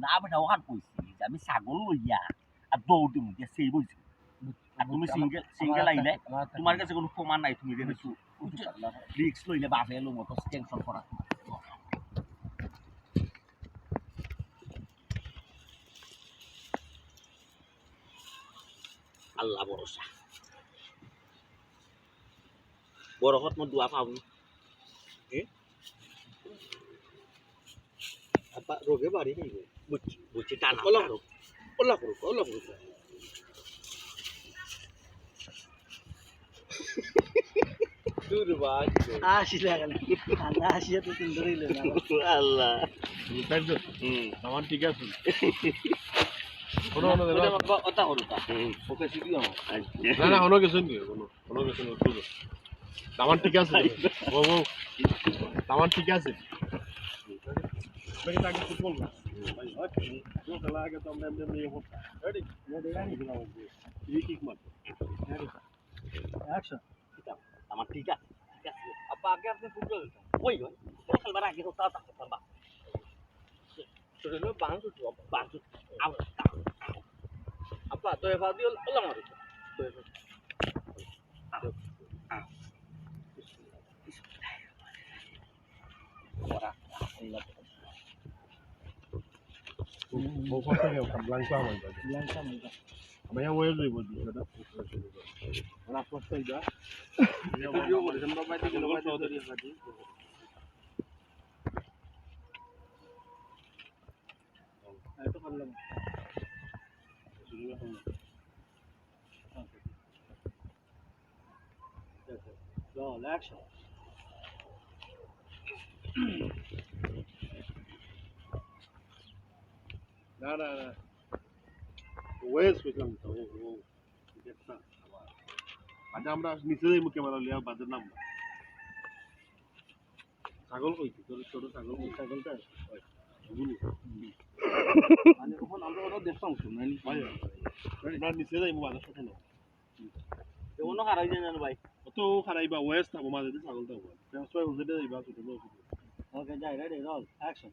না বেটা ওখান কইছি যে আমি ছাগল লইয়া আর দৌড় দিম দিয়া সেই বইছি আর তুমি সিঙ্গেল সিঙ্গেল আইলে তোমার কাছে কোনো প্রমাণ নাই তুমি যে রিক্স লইলে বাপে এলো মতো টেনশন করা আল্লাহ ভরসা বরফত মই দোৱা পাওঁ আসিলে গেল ঠান্ডা আসিয়া তো তিন ধরেই লইলাম আল্লাহ তাই তো হুম আমার ঠিক আছে নেই নেই আমার ঠিক আছে Ben ich eigentlich zu tun. Weil ich weiß nicht, so der Lage dann nehmen wir mir hoch. Hör dich. Ja, der ist genau. Wie ich mal. Hör dich. Action. আমার ঠিক আছে ঠিক আছে আব্বা আগে আপনি ফুটবল ওই ওই খেলবার আগে তো তাও থাকতে পারবা শরীরে বাঁধ উঠবো বাঁধ আবার আব্বা তো এবার দিয়ে ওলা মারি তো এবার আল্লাহ Vou botar aqui, ó, blanco a manga. Blanco a manga. Amanhã eu olho e vou dizer, né? Na força aí dá. Eu vou, eu não vai ter que não vai ter que Itu kan lama. Sudah lama. Go, action. না না না ওয়েস কইলাম তো ও ও দেখতা আজ আমরা নিচে যাই মুখে মারা লিয়া বাদের নাম ছাগল কইছি তোর ছোট ছাগল ছাগলটা বুঝলি মানে ওখানে আমরা ওরা দেখতাম শুনানি আমরা নিচে যাই মু বাদের সাথে না অন্য হারাই জানেন ভাই অত খারাইবা ওয়েস থাকব মাঝে ছাগলটা হব সবাই উঠে যাইবা ছোট ওকে যাই রেডি রোল অ্যাকশন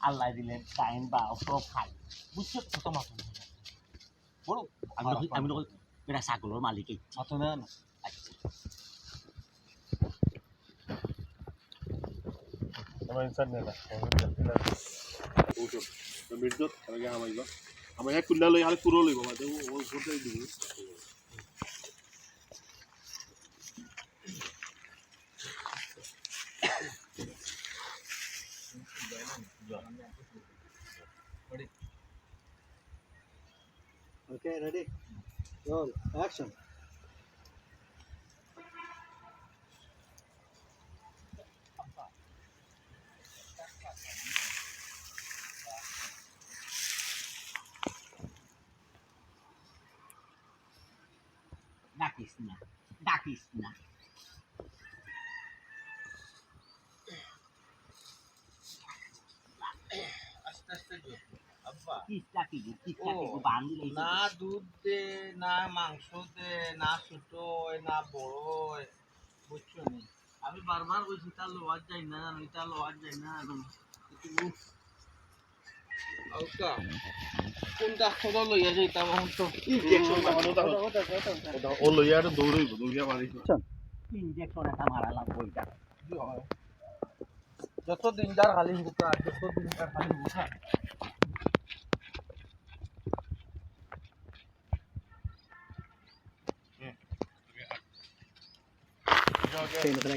আল্লাহ দিলেন টাইম বা সব খাই। বুঝছ? কত মাছ বলো আমি আমি এটা ছাগলের মালিকই মাথা না না। আমার ইনসান নেলা মির্জত আগে আমার এক কুল্লা লই আলে পুরো লইব মাঝে ও কোথায় Okay, ready? Roll Action. That is not. That is not. বান্ধি না দুধ দে না মাংস দে না ছোট না বড় বুঝছ নি? আমি বারবার কইছি তার লোয়ার যাই না জানো তার লোয়ার যাই না জানো আউকা কোনটা খবর লইয়া যাইতাম এখন তো? ও লইয়া আর দৌড়াইব দৌড়িয়া মারি ইঞ্জেকশন একটা মারা লাগবো এটা যতদিন যার খালি হুকা যতদিন যার খালি হুকা ট্রেন করে